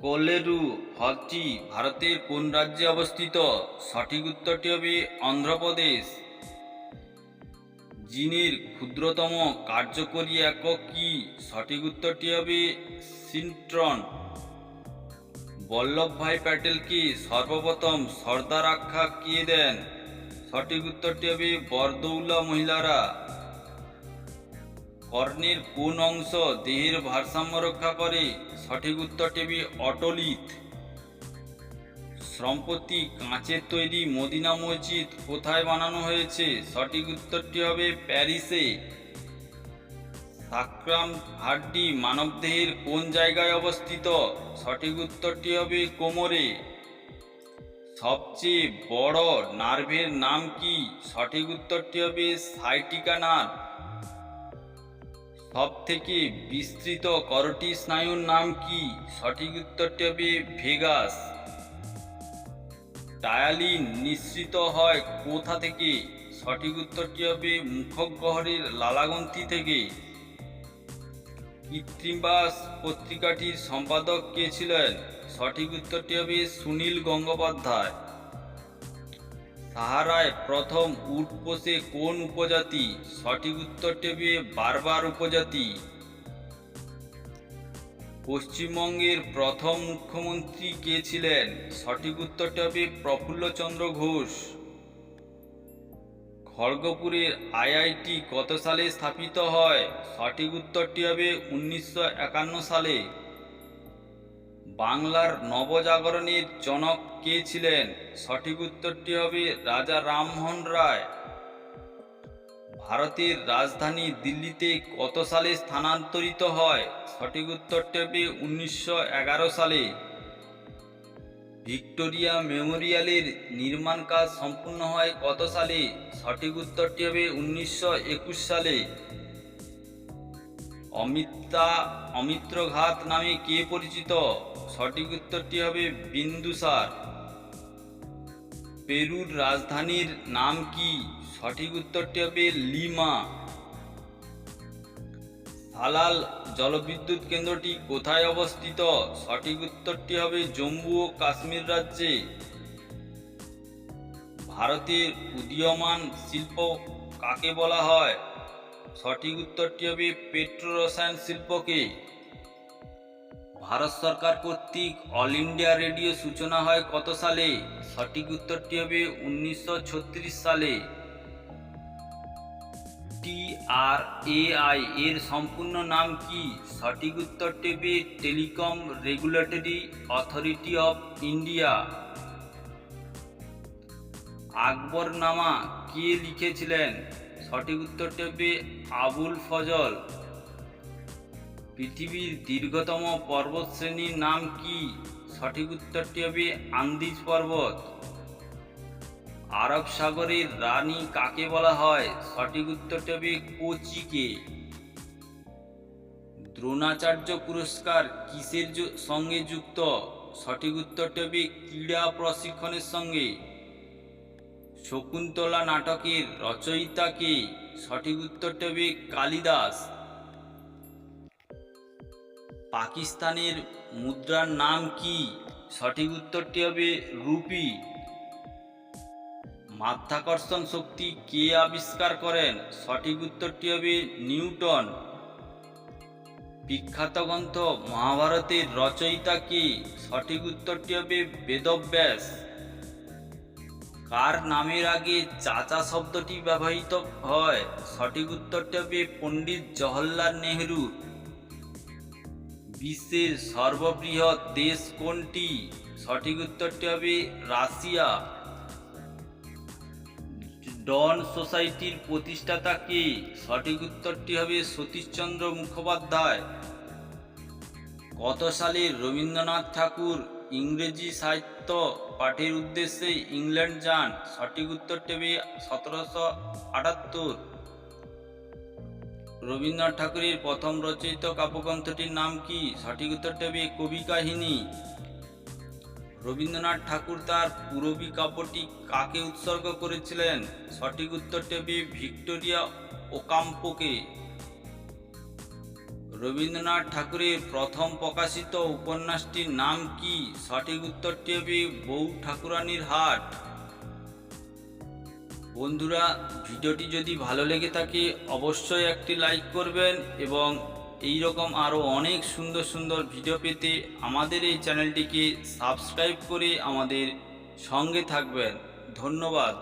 কোলেরু হ্রদটি ভারতের কোন রাজ্যে অবস্থিত? সঠিক উত্তরটি হবে অন্ধ্রপ্রদেশ। জিনের ক্ষুদ্রতম কার্যকরী একক কি? সঠিক উত্তরটি হবে সিন্ট্রন। বল্লভভাই প্যাটেলকে সর্বপ্রথম সর্দার আখ্যা কে দেন? সঠিক উত্তরটি হবে বরদৌলা মহিলারা। কর্ণের কোন অংশ দেহের ভারসাম্য রক্ষা করে? সঠিক উত্তরটি অটলিত। সম্প্রতি কাঁচের তৈরি মদিনা মসজিদ কোথায় বানানো হয়েছে? সঠিক উত্তরটি হবে প্যারিসে। সাক্রাম হাড্ডি মানবদেহের কোন জায়গায় অবস্থিত? সঠিক উত্তরটি হবে কোমরে। সবচেয়ে বড় নার্ভের নাম কি? সঠিক উত্তরটি হবে সাইটিকা নার্ভ। সব থেকে বিস্তৃত করটি স্নায়ুর নাম কি? সঠিক উত্তরটি হবে ভেগাস। টায়ালিন নিঃসৃত হয় কোথা থেকে? সঠিক উত্তরটি হবে মুখগহ্বরের লালাগ্রন্থি থেকে। কৃত্রিমবাস পত্রিকাটির সম্পাদক কে ছিলেন? সঠিক উত্তরটি হবে সুনীল গঙ্গোপাধ্যায়। সাহারায় প্রথম উট পোষে কোন উপজাতি? সঠিক উত্তরটি হবে বারবার উপজাতি। পশ্চিমবঙ্গের প্রথম মুখ্যমন্ত্রী কে ছিলেন? সঠিক উত্তরটি হবে প্রফুল্লচন্দ্র ঘোষ। খড়গপুরের আইআইটি কত সালে স্থাপিত হয়? সঠিক উত্তরটি হবে উনিশশো একান্ন সালে। বাংলার নবজাগরণের জনক কে ছিলেন? সঠিক উত্তরটি হবে রাজা রামমোহন রায়। ভারতের রাজধানী দিল্লিতে কত সালে স্থানান্তরিত হয়? সঠিক উত্তরটি হবে উনিশশো এগারো সালে। ভিক্টোরিয়া মেমোরিয়ালের নির্মাণ কাজ সম্পূর্ণ হয় কত সালে? সঠিক উত্তরটি হবে উনিশশো একুশ সালে। অমিতা অমিত্রঘাত নামে কে পরিচিত? সঠিক উত্তরটি হবে বিন্দুসার পেরুর রাজধানীর নাম কি? সঠিক উত্তরটি হবে লিমা। সালাল জলবিদ্যুৎ কেন্দ্রটি কোথায় অবস্থিত? সঠিক উত্তরটি হবে জম্মু ও কাশ্মীর রাজ্যে। ভারতের উদীয়মান শিল্প কাকে বলা হয়? সঠিক উত্তরটি হবে পেট্রো রসায়ন শিল্পকে। ভারত সরকার কর্তৃক অল ইন্ডিয়া রেডিও সূচনা হয় কত সালে? সঠিক উত্তরটি হবে উনিশশো ছত্রিশ সালে। টিআরএআই এর সম্পূর্ণ নাম কি? সঠিক উত্তরটি হবে telecom regulatory authority of India. Akbarnama কে লিখেছিলেন? সঠিক উত্তরটি হবে আবুল ফজল। পৃথিবীর দীর্ঘতম পর্বতশ্রেণীর নাম কি? সঠিক উত্তরটি হবে আন্দিজ পর্বত। আরব সাগরের রানী কাকে বলা হয়? সঠিক উত্তরটি হবে কোচিকে। দ্রোণাচার্য পুরস্কার কিসের সঙ্গে যুক্ত? সঠিক উত্তরটি হবে ক্রীড়া প্রশিক্ষণের সঙ্গে। শকুন্তলা নাটকের রচয়িতা কে? সঠিক উত্তরটি হবে কালিদাস। পাকিস্তানের মুদ্রার নাম কি? সঠিক উত্তরটি হবে রুপি। মাধ্যাকর্ষণ শক্তি কে আবিষ্কার করেন? সঠিক উত্তরটি হবে নিউটন। বিখ্যাত গ্রন্থ মহাভারতের রচয়িতা কে? সঠিক উত্তরটি হবে বেদব্যাস। কার নামের আগে চাচা শব্দটি ব্যবহৃত হয়? সঠিক উত্তরটি হবে পণ্ডিত জওহরলাল নেহরু। বিশ্বের সর্ববৃহৎ দেশ কোনটি? সঠিক উত্তরটি হবে রাশিয়া। ডন সোসাইটির প্রতিষ্ঠাতা কে? সঠিক উত্তরটি হবে সতীশচন্দ্র মুখোপাধ্যায়। কত সালে রবীন্দ্রনাথ ঠাকুর ইংরেজি সাহিত্য পাঠের উদ্দেশ্যে ইংল্যান্ড যান? সঠিক উত্তরটি হবে সতেরোশো আটাত্তর। রবীন্দ্রনাথ ঠাকুরের প্রথম রচিত কাব্যগ্রন্থটির নাম কি? সঠিক উত্তরটি হবে কবি কাহিনী রবীন্দ্রনাথ ঠাকুর তার পূরবী কাব্যটি কাকে উৎসর্গ করেছিলেন? সঠিক উত্তরটি হবে ভিক্টোরিয়া ওকাম্পোকে। রবীন্দ্রনাথ ঠাকুরের প্রথম প্রকাশিত উপন্যাসটির নাম কি? সঠিক উত্তরটি হবে বউ ঠাকুরানীর হাট। বন্ধুরা, ভিডিওটি যদি ভালো লেগে থাকে, অবশ্যই একটি লাইক করবেন এবং এই রকম আরও অনেক সুন্দর সুন্দর ভিডিও পেতে আমাদের এই চ্যানেলটিকে সাবস্ক্রাইব করে আমাদের সঙ্গে থাকবেন। ধন্যবাদ।